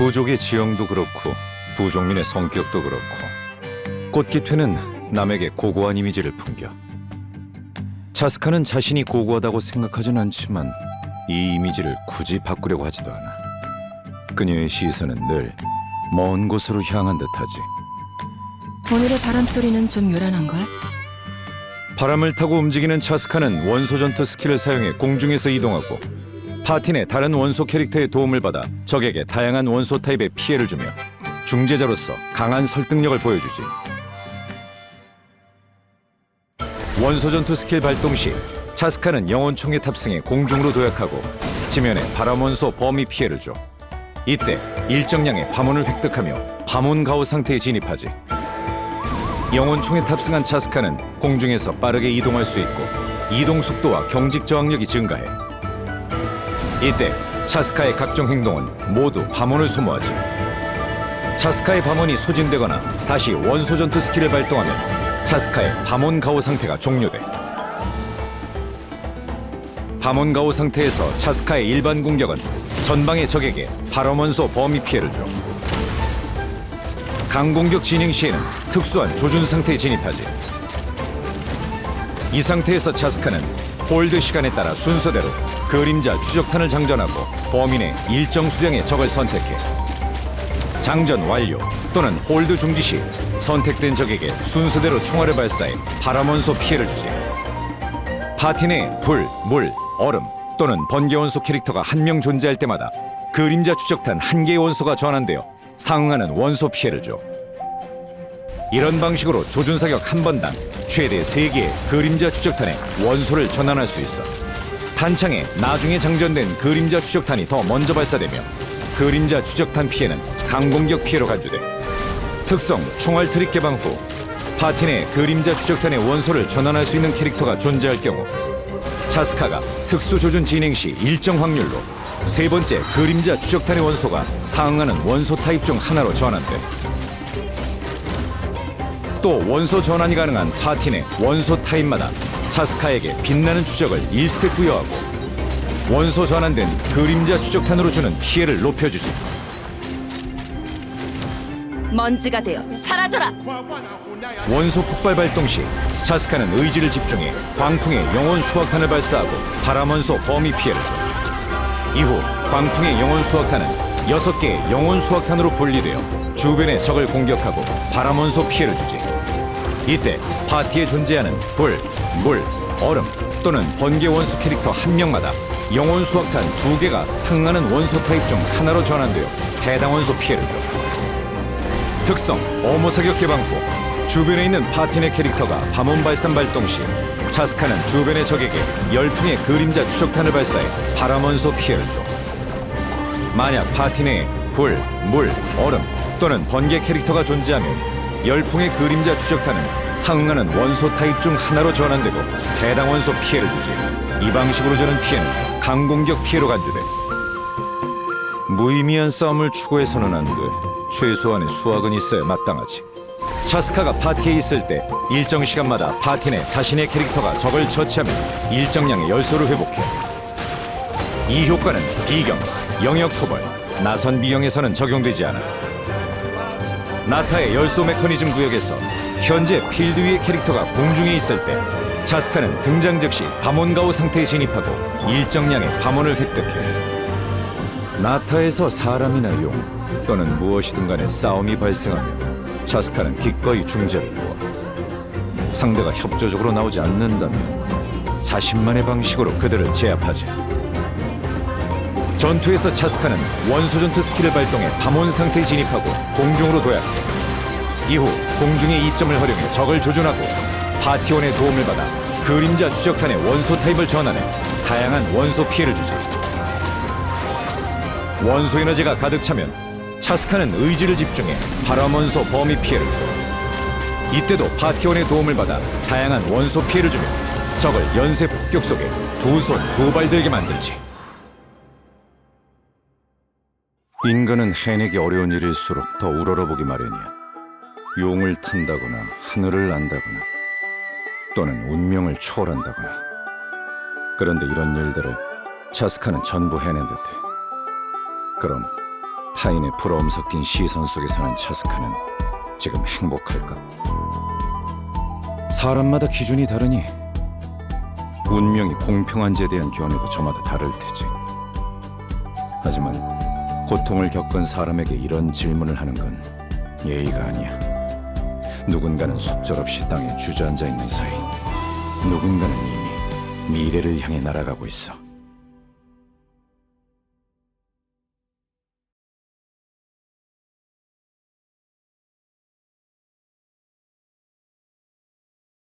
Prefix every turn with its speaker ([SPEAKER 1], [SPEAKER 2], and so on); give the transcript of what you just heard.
[SPEAKER 1] 부족의 지형도 그렇고 부족민의 성격도 그렇고 꽃깃회는 남에게 고고한 이미지를 풍겨. 자스카는 자신이 고고하다고 생각하진 않지만 이 이미지를 굳이 바꾸려고 하지도 않아. 그녀의 시선은 늘 먼 곳으로 향한 듯하지.
[SPEAKER 2] 오늘의 바람 소리는 좀 요란한 걸.
[SPEAKER 1] 바람을 타고 움직이는 차스카는 원소 전투 스킬을 사용해 공중에서 이동하고 내 다른 원소 캐릭터의 도움을 받아 적에게 다양한 원소 타입의 피해를 주며 중재자로서 강한 설득력을 보여주지. 원소 전투 스킬 발동 시 차스카는 영혼총에 탑승해 공중으로 도약하고 지면에 바람 원소 범위 피해를 줘. 이때 일정량의 밤원을 획득하며 밤원 가호 상태에 진입하지. 영혼총에 탑승한 차스카는 공중에서 빠르게 이동할 수 있고 이동 속도와 경직 저항력이 증가해. 이때 차스카의 각종 행동은 모두 밤원을 소모하지. 차스카의 밤원이 소진되거나 다시 원소 전투 스킬을 발동하면 차스카의 밤원 가호 상태가 종료돼. 밤원 가호 상태에서 차스카의 일반 공격은 전방의 적에게 발원원소 범위 피해를 줘. 강공격 진행 시에는 특수한 조준 상태에 진입하지. 이 상태에서 차스카는 홀드 시간에 따라 순서대로 그림자 추적탄을 장전하고 내 일정 수량의 적을 선택해. 장전 완료 또는 홀드 중지 시 선택된 적에게 순서대로 총알을 발사해 바람원소 피해를 주지. 파티 내 불, 물, 얼음 또는 번개 원소 캐릭터가 한 명 존재할 때마다 그림자 추적탄 한 개의 원소가 전환되어 상응하는 원소 피해를 줘. 이런 방식으로 조준 사격 한 번당 최대 세개의 그림자 추적탄에 원소를 전환할 수 있어. 탄창에 나중에 장전된 그림자 추적탄이 더 먼저 발사되며 그림자 추적탄 피해는 강공격 피해로 간주돼. 특성 총알 트릭 개방 후내 그림자 추적탄의 원소를 전환할 수 있는 캐릭터가 존재할 경우 차스카가 특수 조준 진행 시 일정 확률로 세 번째 그림자 추적탄의 원소가 상응하는 원소 타입 중 하나로 전환돼. 또 원소 전환이 가능한 파티 내 원소 타입마다 차스카에게 빛나는 추적을 1스택 부여하고 원소 전환된 그림자 추적탄으로 주는 피해를 높여주지.
[SPEAKER 2] 먼지가 되어 사라져라.
[SPEAKER 1] 원소 폭발 발동 시 차스카는 의지를 집중해 광풍의 영혼 수확탄을 발사하고 바람원소 범위 피해를 줘. 이후 광풍의 영혼 수확탄은 여섯 개의 영혼 수확탄으로 분리되어 주변의 적을 공격하고 바람원소 피해를 주지. 이때 파티에 존재하는 불, 물, 얼음 또는 번개 원소 캐릭터 한 명마다 영혼 수확탄 두 개가 상하는 원소 타입 중 하나로 전환되어 해당 원소 피해를 줘. 특성 어모 사격 개방 후 주변에 있는 파티 내 캐릭터가 밤원 발산 발동 시 차스카는 주변의 적에게 열풍의 그림자 추적탄을 발사해 바람 원소 피해를 줘. 만약 파티 내에 불, 물, 얼음 또는 번개 캐릭터가 존재하면 열풍의 그림자 추적탄은 상응하는 원소 타입 중 하나로 전환되고 해당 원소 피해를 주지. 이 방식으로 주는 피해는 강공격 피해로 간주돼. 무의미한 싸움을 추구해서는 안 돼. 최소한의 수확은 있어야 마땅하지. 차스카가 파티에 있을 때 일정 시간마다 파티 내 자신의 캐릭터가 적을 처치하면 일정량의 열소를 회복해. 이 효과는 비경, 영역 토벌, 나선 비경에서는 적용되지 않아. 나타의 열소 메커니즘 구역에서 현재 필드 위의 캐릭터가 공중에 있을 때 차스카는 등장 즉시 밤원가오 상태에 진입하고 일정량의 밤원을 획득해. 나타에서 사람이나 용 또는 무엇이든 간에 싸움이 발생하면 차스카는 기꺼이 중재를 도와 상대가 협조적으로 나오지 않는다면 자신만의 방식으로 그들을 제압하지 전투에서 차스카는 원소 전투 스킬을 발동해 밤원 상태에 진입하고 공중으로 도약해 이후 공중의 이점을 활용해 적을 조준하고 파티원의 도움을 받아 그림자 추적탄의 원소 타입을 전환해 다양한 원소 피해를 주지 원소 에너지가 가득 차면 차스카는 의지를 집중해 바람원소 범위 피해를 줘. 이때도 파티원의 도움을 받아 다양한 원소 피해를 주며 적을 연쇄 폭격 속에 두 손 두 발 들게 만들지. 인간은 해내기 어려운 일일수록 더 우러러보기 마련이야. 용을 탄다거나 하늘을 난다거나 또는 운명을 초월한다거나. 그런데 이런 일들을 차스카는 전부 해낸 듯해. 그럼 타인의 부러움 섞인 시선 속에 사는 차스카는 지금 행복할까? 사람마다 기준이 다르니 운명이 공평한지에 대한 견해도 저마다 다를 테지. 하지만 고통을 겪은 사람에게 이런 질문을 하는 건 예의가 아니야. 누군가는 속절없이 땅에 주저앉아 있는 사이 누군가는 이미 미래를 향해 날아가고 있어.